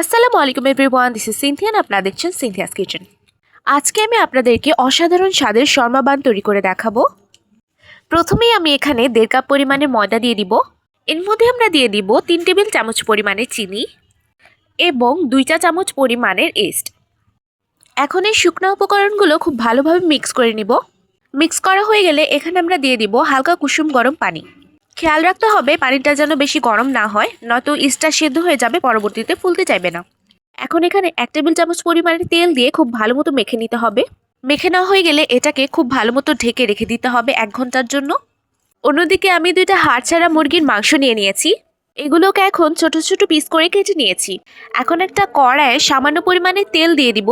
আসসালামু আলাইকুম everyone this is সিনথিয়ান আপনারা দেখছেন সিনথিয়াস কিচেন আজকে আমি আপনাদেরকে অসাধারণ স্বাদের শর্মাবান তৈরি করে দেখাবো। প্রথমেই আমি এখানে দেড় কাপ পরিমাণের ময়দা দিয়ে দিব। এর মধ্যে আমরা দিয়ে দিব তিন টেবিল চামচ পরিমাণের চিনি এবং দুই চা চামচ পরিমাণের এস্ট এখন এই শুকনো উপকরণগুলো খুব ভালোভাবে মিক্স করে নিব। মিক্স করা হয়ে গেলে এখানে আমরা দিয়ে দিব হালকা কুসুম গরম পানি। খেয়াল রাখতে হবে পানিটা যেন বেশি গরম না হয়, নয়তো ইস্টটা সেদ্ধ হয়ে যাবে, পরবর্তীতে ফুলতে চাইবে না। এখন এখানে এক টেবিল চামচ পরিমাণে তেল দিয়ে খুব ভালো মতো মেখে নিতে হবে। মেখে নেওয়া হয়ে গেলে এটাকে খুব ভালো মতো ঢেকে রেখে দিতে হবে এক ঘণ্টার জন্য। অন্যদিকে আমি দুইটা হাড় ছাড়া মুরগির মাংস নিয়ে নিয়েছি। এগুলোকে এখন ছোট ছোট পিস করে কেটে নিয়েছি। এখন একটা কড়ায় সামান্য পরিমাণে তেল দিয়ে দিব।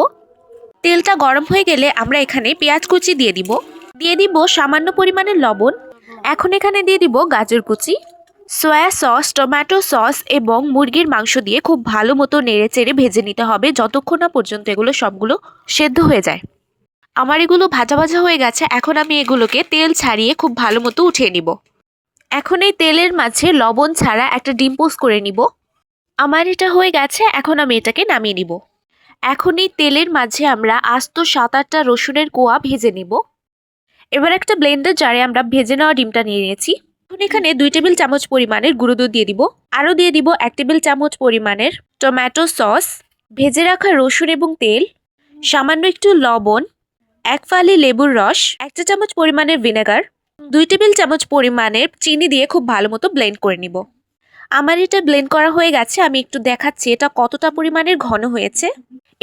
তেলটা গরম হয়ে গেলে আমরা এখানে পেঁয়াজ কুচি দিয়ে দিব। দিয়ে দিব সামান্য পরিমাণে লবণ। এখন এখানে দিয়ে দিব গাজর কুচি, সয়া সস, টমেটো সস এবং মুরগির মাংস দিয়ে খুব ভালো মতো নেড়ে চেড়ে ভেজে নিতে হবে যতক্ষণ না পর্যন্ত এগুলো সবগুলো সেদ্ধ হয়ে যায়। আমার এগুলো ভাজা ভাজা হয়ে গেছে, এখন আমি এগুলোকে তেল ছাড়িয়ে খুব ভালো মতো উঠিয়ে নিব। এখন এই তেলের মাঝে লবণ ছাড়া একটা ডিম পোস্ট করে নিব। আমার এটা হয়ে গেছে, এখন আমি এটাকে নামিয়ে নিব। এখন এই তেলের মাঝে আমরা আস্ত সাত আটটা রসুনের কোয়া ভেজে নিব। এবার একটা ব্লেন্ডার জারে আমরা ভেজে নেওয়া ডিমটা নিয়ে নিয়েছি। এখন এখানে দুই টেবিল চামচ পরিমাণের গুঁড়ো দুধ দিয়ে দিব। আরও দিয়ে দিব এক টেবিল চামচ পরিমাণের টমেটো সস ভেজে রাখা রসুন এবং তেল, সামান্য একটু লবণ, এক ফালি লেবুর রস একটা চামচ পরিমাণের ভিনেগার দুই টেবিল চামচ পরিমাণের চিনি দিয়ে খুব ভালো মতো ব্লেন্ড করে নিব। আমার এটা ব্লেন্ড করা হয়ে গেছে, আমি একটু দেখাচ্ছি এটা কতটা পরিমাণের ঘন হয়েছে।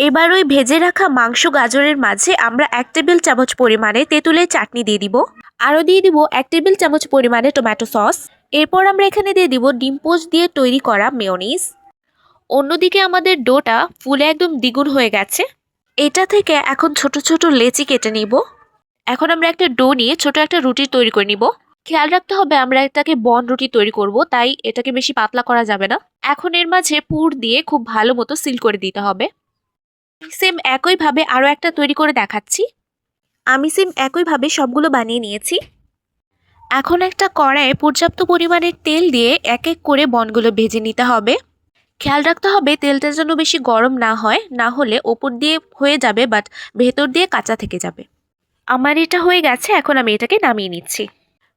এবার ওই ভেজে রাখা মাংস গাজরের মাঝে আমরা এক টেবিল চামচ পরিমাণে তেঁতুলের চাটনি দিয়ে দিব। আরও দিয়ে দিব এক টেবিল চামচ পরিমাণে টমেটো সস। এরপর আমরা এখানে দিয়ে দিব ডিম পোস্ট দিয়ে তৈরি করা মেয়নিজ। অন্যদিকে আমাদের ডোটা ফুলে একদম দ্বিগুণ হয়ে গেছে। এটা থেকে এখন ছোট ছোট লেচি কেটে নিব। এখন আমরা একটা ডো নিয়ে ছোট একটা রুটি তৈরি করে নিব। খেয়াল রাখতে হবে আমরা এটাকে বন রুটি তৈরি করব, তাই এটাকে বেশি পাতলা করা যাবে না। এখন এর মাঝে পুর দিয়ে খুব ভালো মতো সিল করে দিতে হবে। সেম একইভাবে আরও একটা তৈরি করে দেখাচ্ছি। আমি সেম একইভাবে সবগুলো বানিয়ে নিয়েছি। এখন একটা কড়াইয়ে পর্যাপ্ত পরিমাণের তেল দিয়ে এক এক করে বনগুলো ভেজে নিতে হবে। খেয়াল রাখতে হবে তেলটা যেন বেশি গরম না হয়, না হলে ওপর দিয়ে হয়ে যাবে, বাট ভেতর দিয়ে কাঁচা থেকে যাবে। আমার এটা হয়ে গেছে, এখন আমি এটাকে নামিয়ে নিচ্ছি।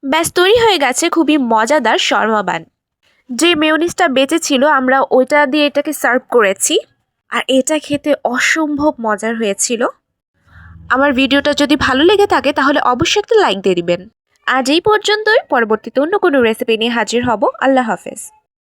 ব্যাস তৈরি হয়ে গেছে খুবই মজাদার শর্মাবান যে মেয়নিসটা বেঁচে ছিল আমরা ওইটা দিয়ে এটাকে সার্ভ করেছি। আর এটা খেতে অসম্ভব মজার হয়েছিল। আমার ভিডিওটা যদি ভালো লেগে থাকে, তাহলে অবশ্যই একটা লাইক দিয়ে দিবেন। আজ এই পর্যন্তই। পরবর্তীতে অন্য কোনো রেসিপি নিয়ে হাজির হব। আল্লাহ হাফেজ।